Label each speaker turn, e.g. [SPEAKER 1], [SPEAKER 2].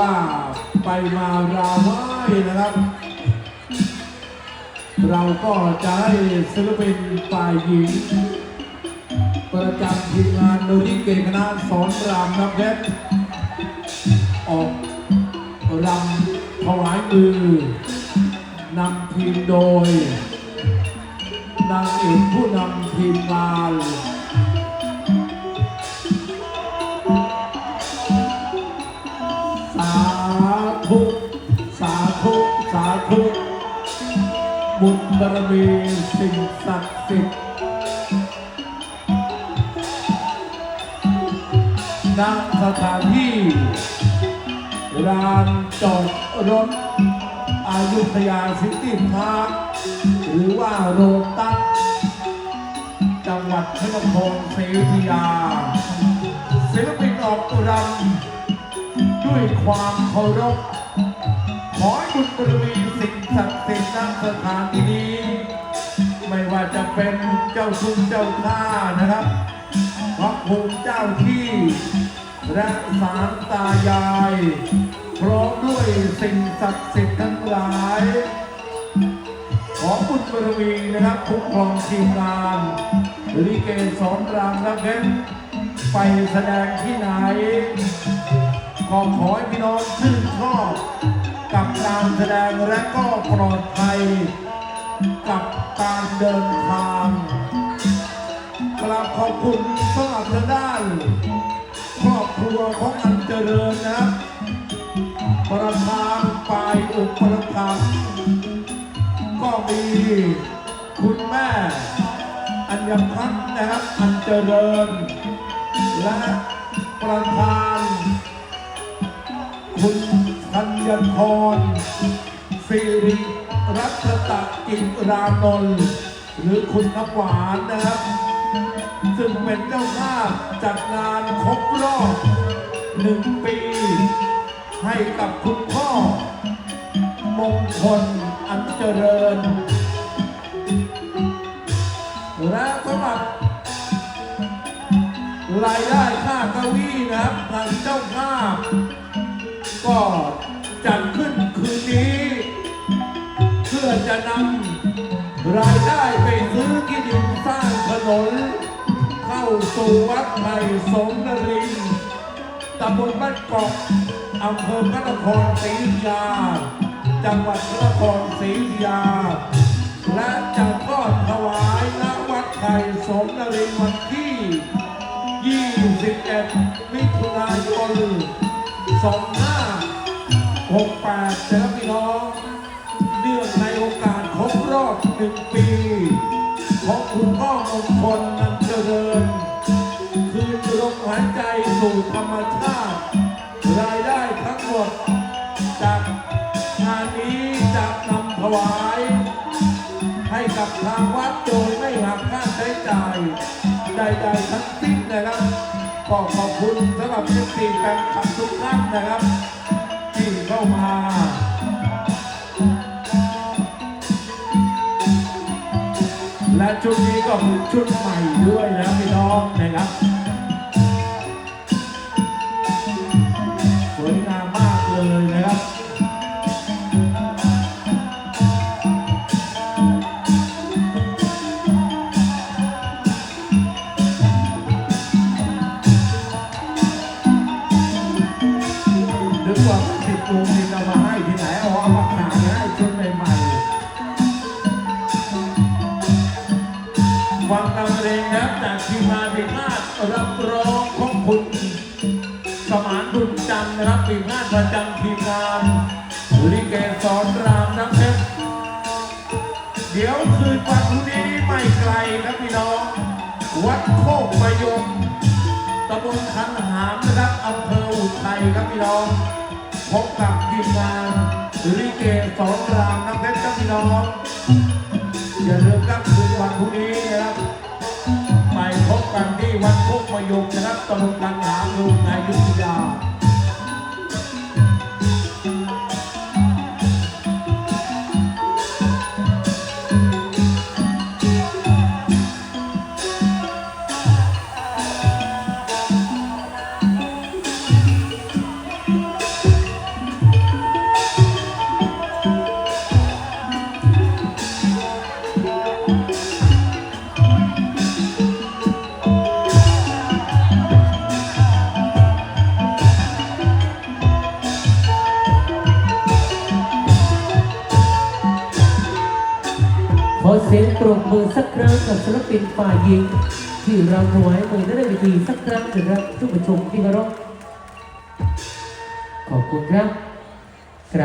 [SPEAKER 1] ว่าไปมาราไหว้นะครับ เราก็จะให้ศิลปินฝ่ายหญิง ประจำทีมงานโดยที่เกณฑ์คณะสอนรามนับเพชรออกรำถวายมือนำทีมโดย นางเอกผู้นำทีมงาน ธุบุญบารมีสิ่งศักดิ์สิทธิ์ณสถานที่ร้านจอดรถอายุทยาซิตี้พาร์คหรือว่าโรตัสจังหวัดพระนครศรีอยุธยาศิลปินออกรำด้วยความเคารพ ขอให้บุญบารมีสิ่งศักดิ์สิทธิ์ณสถานที่นี้ ไม่ว่าจะเป็นเจ้าคุณเจ้าข้านะครับพระภูมิเจ้าที่ และสารตายายพร้อมด้วยสิ่งศักดิ์สิทธิ์ทั้งหลาย ขอบุญบารมีนะครับคุ้มครองทีมงานลิเกสอนรามและเพชรไปแสดงที่ไหนก็ขอให้พี่น้องชื่นชอบ กับการแสดงและก็ปลอดภัย กับการเดินทางกราบขอบคุณสำหรับทางด้านครอบครัวของอันเจริญนะครับ ประธานฝ่ายอุปถัมภ์ก็มีคุณแม่อัญญพัฒน์นะครับอันเจริญ และประธานคุณ ธัญพรสิริรัตตะกิจรานนท์หรือคุณน้ำหวานนะครับ ซึ่งเป็นเจ้าภาพจัดงานครบรอบหนึ่งปี ให้กับคุณพ่อ มงคลอันเจริญ และสำหรับรายได้ค่าเก้าอี้นะครับทางเจ้าภาพก็ จัดขึ้นคืนนี้ เพื่อจะนำรายได้ไปซื้อที่ดินสร้างถนน เข้าสู่วัดไผ่สงนรินตำบลบ้านเกาะอำเภอพระนครศรีอยุธยา จังหวัดพระนครศรีอยุธยา และจะทอดถวายณวัดไผ่สงนรินวันที่ 21 มิถุนายน2 5 พ่อมงคลนันเจริญ คืนลมหายใจสู่ธรรมชาติ รายได้ทั้งหมด จากงานนี้จะนำถวาย ให้กับทางวัดโดยไม่หักค่าใช้จ่าย ใดๆทั้งสิ้นนะครับก็ขอบคุณสำหรับทุกทีแฟนคลับทุกท่านนะครับ ที่เข้ามา และชุดนี้ก็คือชุดใหม่ด้วยนะพี่น้องนะครับ สวยงามมากเลยนะครับนึกว่าติดตูมติดเอามาให้ที่ไหนเอาเอา จากทีมงานปีนาศรับร้องของคุณ สมานบุญจันทร์นะครับปีนาศประจำทีมงานลิเกสอนรามน้ำเพชรเดี๋ยวคืนวันพรุ่งนี้ไม่ไกลครับพี่น้อง วัดโคกมายมตำบลคันหามนะครับอำเภออุทัยครับพี่น้องพบกับทีมงานลิเกสอนรามน้ำเพชรครับพี่น้องอย่าลืมครับคืนวันพรุ่งนี้นะครับ วันที่วัดโคกมายมนะครับตำบลคันหามอุทัยอยุธยา
[SPEAKER 2] สียงปรบมือสักครั้งกับศิลปินฝ่ายหญิง ที่รำถวายมือได้เวทีสักครั้งเถิดครับทุกผู้ชมที่เคารพขอบคุณครับ